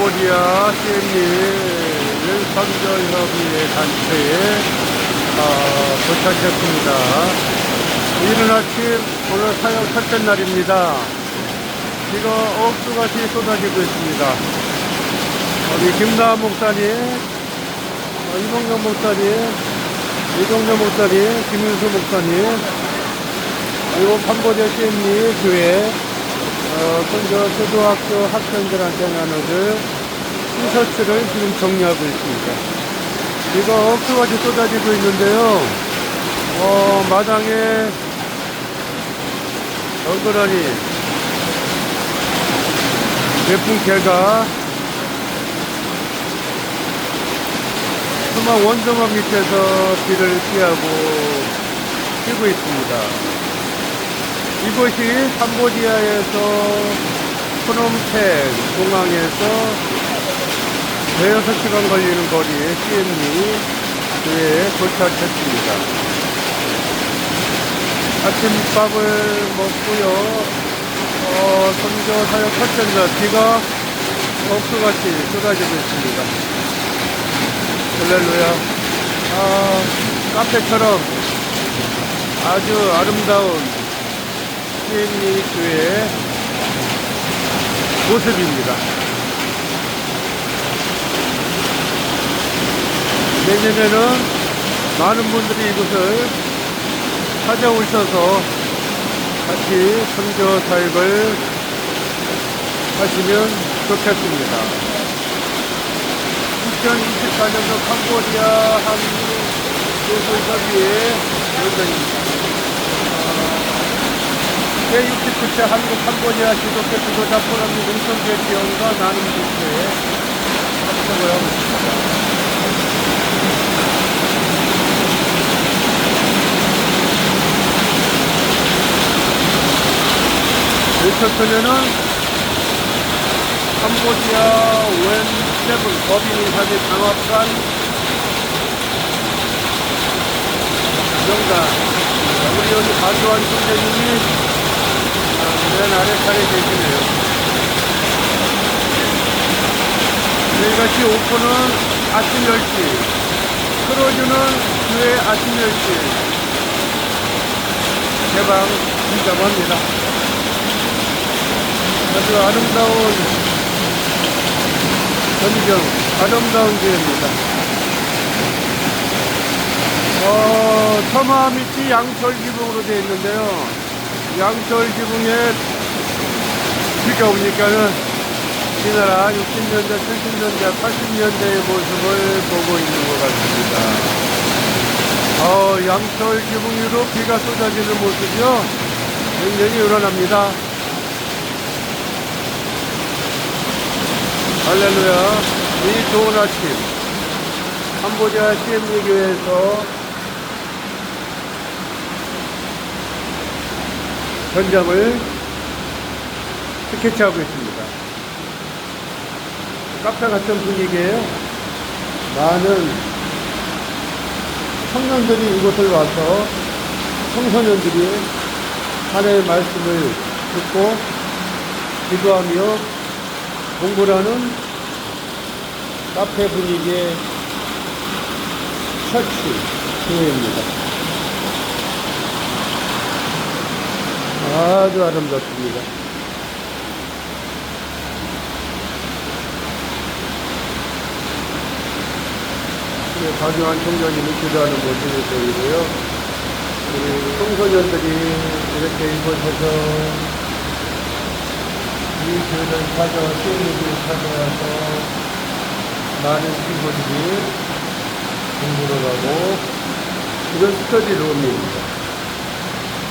캄보디아 CM일 선전협의회 단체에 아, 도착했습니다. 이른 아침 오늘 사역 첫째 날입니다. 비가 억수같이 쏟아지고 있습니다. 우리 김나한 목사님, 어, 이봉경 목사님, 이동재 목사님, 김윤수 목사님, 그리고 캄보디아 CM리 교회 어, 먼저 초등학교 학생들한테 나눠줄 티셔츠를 지금 정리하고 있습니다. 비가 억수같이 쏟아지고 있는데요. 어, 마당에 덩그러니 예쁜 개가 수막 원정원 밑에서 비를 피하고 쉬고 있습니다. 이곳이 캄보디아에서 프놈펜 공항에서 대여섯 시간 걸리는 거리에 CM리 교회에 도착했습니다. 아침밥을 먹고요. 어, 선교 사역 첫째 날 비가 억수같이 쏟아지고 있습니다. 할렐루야. 아, 카페처럼 아주 아름다운 CM리 교회의 모습입니다. 내년에는 많은 분들이 이곳을 찾아오셔서 같이 선교 사역을 하시면 좋겠습니다. 2024년도 캄보디아 한국 교수협의회 위원장입니다. 제69차 한국 캄보디아 지도교 지도자 포럼 공천제 지원과 나눔 집회에 참석을 하고 있습니다. 리서트면은 캄보디아 웬 세븐 법인 사회 장학관 정당 우리 여기 반도환 선생님이 맨 아래 차례 계시네요. 저희같이 오픈은 아침 10시, 크로즈는 교회 아침 10시 개방 신청합니다. 아주 아름다운 전경, 아름다운 교회입니다. 어, 터마 밑이 양철 지붕으로 되어 있는데요. 양철 지붕에 비가 오니까는 우리나라 60년대, 70년대, 80년대의 모습을 보고 있는 것 같습니다. 어, 양철 지붕 위로 비가 쏟아지는 모습이요. 굉장히 우러납니다. 할렐루야. 이 좋은 아침. 캄보디아 CM리 교회에서 현장을 스케치하고 있습니다. 카페 같은 분위기에 많은 청년들이 이곳을 와서 청소년들이 하나님의 말씀을 듣고 기도하며 공부를 하는 카페 분위기의 처치 교회입니다. 아주 아름답습니다. 네, 박유한 총장님이 기도하는 모습이 보이고요. 우리 청소년들이 이렇게 이곳에서 이 교회를 찾아와, 수요일을 찾아와서 많은 친구들이 공부를 하고, 이건 스터디 룸입니다.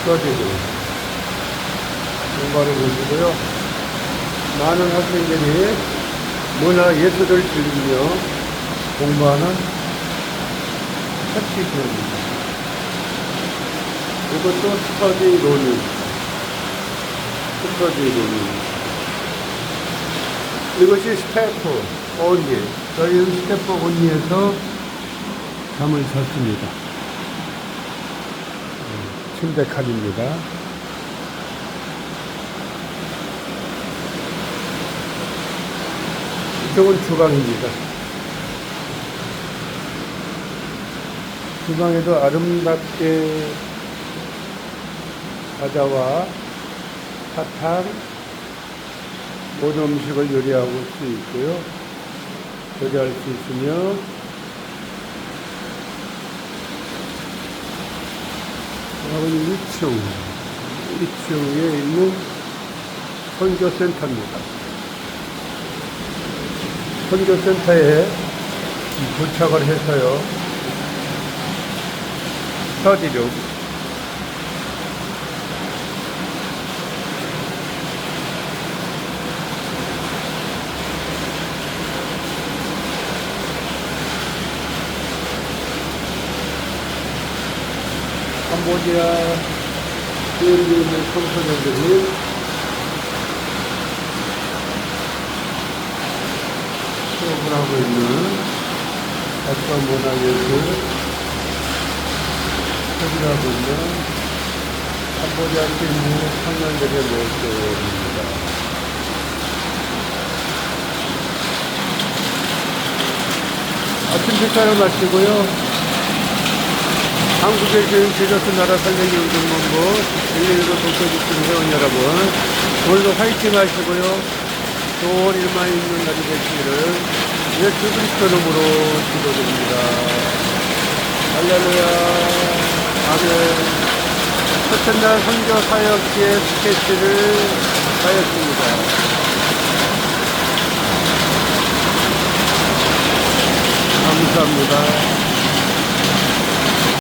스터디 룸. 공부를 보시고요. 많은 학생들이 문화 예술을 즐기며 공부하는 학식입니다. 이것도 스터디 론이, 스터디 론이. 이것이 스태프 온리. 저희는 스태프 온리에서 잠을 잤습니다. 침대 칸입니다. 이쪽은 주방입니다. 주방에도 아름답게 과자와 사탕, 모든 음식을 요리할 수 있고요. 조리할 수 있으며, 여기는 2층, 2층에 있는 선교센터입니다. 선교센터에 도착을 해서요. 서디룩 캄보디아 있는 청소년들이 수업을 하고 있는 작가 문화예술 소비하고 있는 캄보디아 주인의 청년들의 모습입니다. 아침 식사를 마치고요. 한국의 교육 제자수 나라 살리기 운동본부 119 독서집중 회원 여러분 오늘도 화이팅 하시고요 좋은 일만 있는 날이 되시기를 예수 그리스도 이름으로 기도드립니다. 할렐루야. 아멘. 첫째 날 선교 사역지의 스케치를 하였습니다. 감사합니다